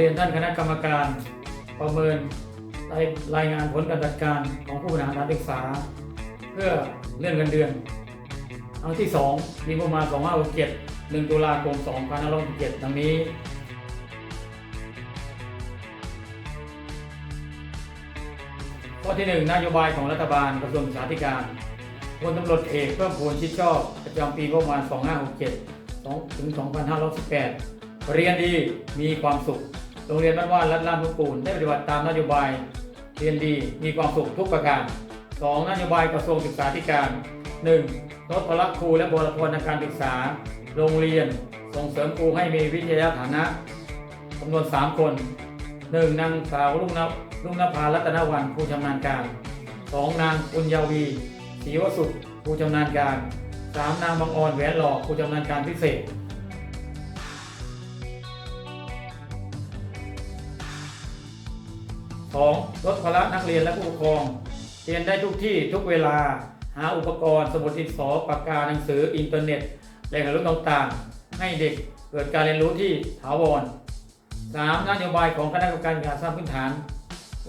เรียนท่านคณะกรรมการประเมินรายงานผลการจัดการของผู้บริหารสถานศึกษา เพื่อเลื่อนเงินเดือนครั้งที่2ปีประมาณ 2567 1ตุลาคม2567ดังนี้ข้อที่ 1 นโยบายของรัฐบาลกระทรวงศึกษาธิการพลตำรวจเอกเพิ่มพูนชิดชอบประจำปีประมาณ 2567 ถึง 2518 เรียนดีมีความสุข โรงเรียนบ้านว่านรัฐลาดนุกูลได้ปฏิบัติตามนโยบาย เรียนดีมีความสุขทุกประการ 2. นโยบายกระทรวงศึกษาธิการ 1. ลดพละครูและบุคลากรทางการศึกษา โรงเรียนส่งเสริมครูให้มีวิทยาฐานะจำนวน 3 คน 1. นางสาวรุ่งนภรุ่งนภารัตนวันครูชำนาญการ 2. นางปุญญาวีศรีวสุขครูชำนาญการ 3. นางบางออนแหวนหล่อครูชำนาญการพิเศษ 2. ลดภาระนักเรียนและผู้ปกครอง เรียนได้ทุกที่ทุกเวลา หาอุปกรณ์สมุดดินสอปากกาหนังสืออินเทอร์เน็ตแหล่งเรียนรู้ต่างๆ ให้เด็กเกิดการเรียนรู้ที่ถาวร 3. นโยบายของคณะกรรมการการสร้างพื้นฐาน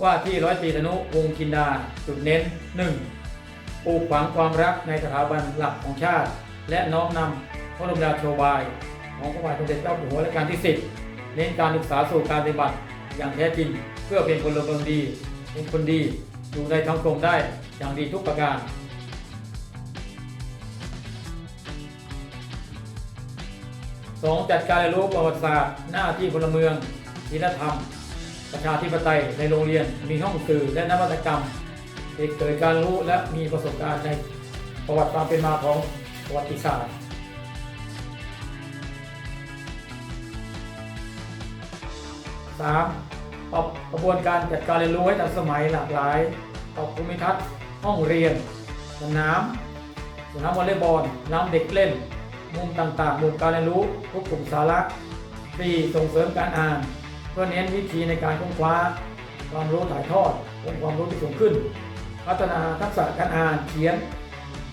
ว่าที่ร้อยตรีธนุวงศ์กินดา จุดเน้น 1. ปลูกฝังความรักในสถาบันหลักของชาติ และน้อมนำพระบรมราโชบาย ของพระบาทสมเด็จเจ้าอยู่หัวรัชกาลที่ 10 เน้นการศึกษาสู่การปฏิบัติ อย่างแท้จริง เพื่อเป็นพลเมืองดี เป็นคนดีอยู่ในสังคมได้อย่างดีทุกประการสองจัดการเรียนรู้ประวัติศาสตร์หน้าที่พลเมืองศีลธรรม ประชาธิปไตยในโรงเรียนมีห้องสื่อและนวัตกรรมเด็กเกิดการรู้และมีประสบการณ์ในประวัติความเป็นมาของประวัติศาสตร์ สามปรับกระบวนการจัดการเรียนรู้ให้ทันสมัยหลากหลาย ปรับภูมิทัศน์ห้องเรียน สนาม สนามวอลเลย์บอลน้ำเด็กเล่น มุมต่างๆ มุมการเรียนรู้ทุกกลุ่มสาระ 4. ส่งเสริมการอ่าน เพื่อเน้นวิธีในการค้นคว้า ความรู้ถ่ายทอดองค์ความรู้ที่สูงขึ้น พัฒนาทักษะการอ่านเขียน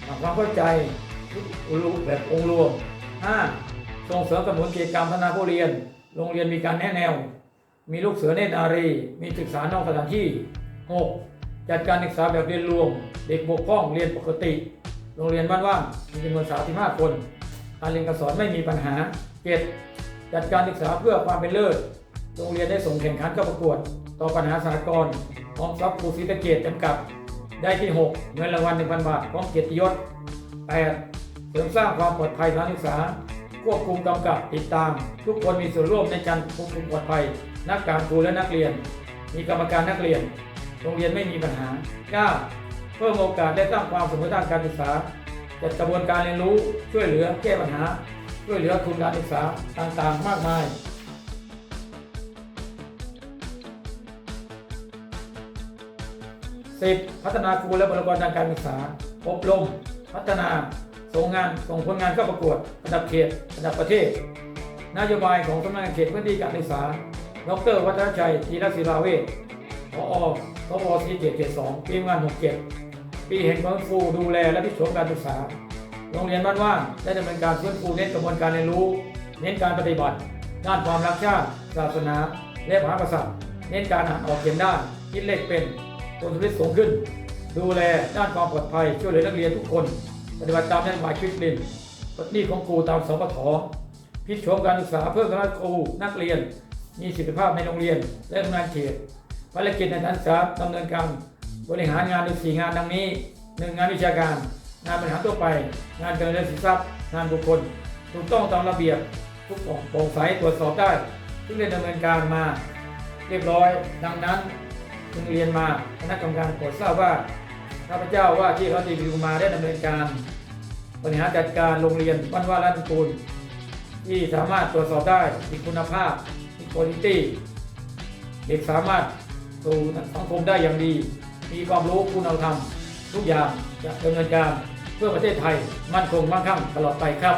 ทำความเข้าใจรู้แบบองค์รวม 5. ส่งเสริมสมุนกิจกรรมพัฒนาผู้เรียน โรงเรียนมีการแนะแนว มีลูกเสือเนตรนารี มีศึกษานอกสถานที่ 6. จัดการศึกษาแบบเรียนรวม เด็กบกพร่องเรียนปกติ โรงเรียนบ้านว่างมีจำนวน35 คน การเรียนการสอนไม่มีปัญหา 7. จัดการศึกษาเพื่อความเป็นเลิศ โรงเรียนได้ส่งแข่งขันเข้าประกวด ต่อปัญหาสากลพร้อมทรัพย์ครูศรีสะเกตจำกัด ได้ที่ 6 เงินรางวัล1,000 บาทพร้อมเกียรติยศ 8. เสริมสร้างความปลอดภัยทางศึกษา ควบคุมกำกับติดตาม ทุกคนมีส่วนร่วมในการควบคุมปลอดภัย นักการครูและนักเรียน มีกรรมการนักเรียน โรงเรียนไม่มีปัญหา 9. เพิ่มโอกาสได้สร้างความสมดุลทางการศึกษา จัดกระบวนการเรียนรู้ช่วยเหลือแก้ปัญหา ช่วยเหลือทุนการศึกษาต่างๆ มากมาย 10. พัฒนาครูและบุคลากรทางการศึกษา อบรม พัฒนา ส่งงาน ส่งผลงานเข้าประกวด ระดับเขต ระดับประเทศ นโยบายของสำนักงานเขตพื้นที่การศึกษา ดรวัฒนชัยธีรศิลาเวชผอสวสีเขตเขตสองปีงาน67ปีแห่งความฟูดูแลและพิชมการศึกษา โรงเรียนบ้านว่างได้ดำเนินการฟื้นฟูเน้นกระบวนการเรียนรู้ เน้นการปฏิบัติ ด้านความรักชาติ ศาสนา และมหากษัตริย์ เน้นการอ่านออกเขียนได้คิดเลขเป็นผลผลิตสูงขึ้น ดูแลด้านความปลอดภัยช่วยเหลือนักเรียนทุกคน ปฏิบัติตามนโยบายควิกลินปฏิบัติของครูตามสปทพิชมการศึกษาเพื่อคณะครูนักเรียน มีสิทธิภาพในโรงเรียน และทำงานเขตภารกิจในการศึกษาดำเนินการบริหารงานโดยสี่งานดังนี้ 1. งงานวิชาการ งานบริหารทั่วไป งานการเงินสินทรัพย์ งานบุคคล ถูกต้องตามระเบียบ ทุกองโปร่งใสตรวจสอบได้ทุกเรียนดำเนินการมา เรียบร้อย ดังนั้นจึงเรียนมาคณะกรรมการโปรดทราบว่าข้าพเจ้าว่าที่เขาตีวิวมาได้ดำเนินการบริหารจัดการโรงเรียนบ้านว่ารัตนกูลที่สามารถตรวจสอบได้มีคุณภาพ คุณภาพเด็กสามารถสู่สังคมได้อย่างดี มีความรู้คุณธรรม ทุกอย่างจะดำเนินการเพื่อประเทศไทยมั่นคงมั่งคั่งตลอดไปครับ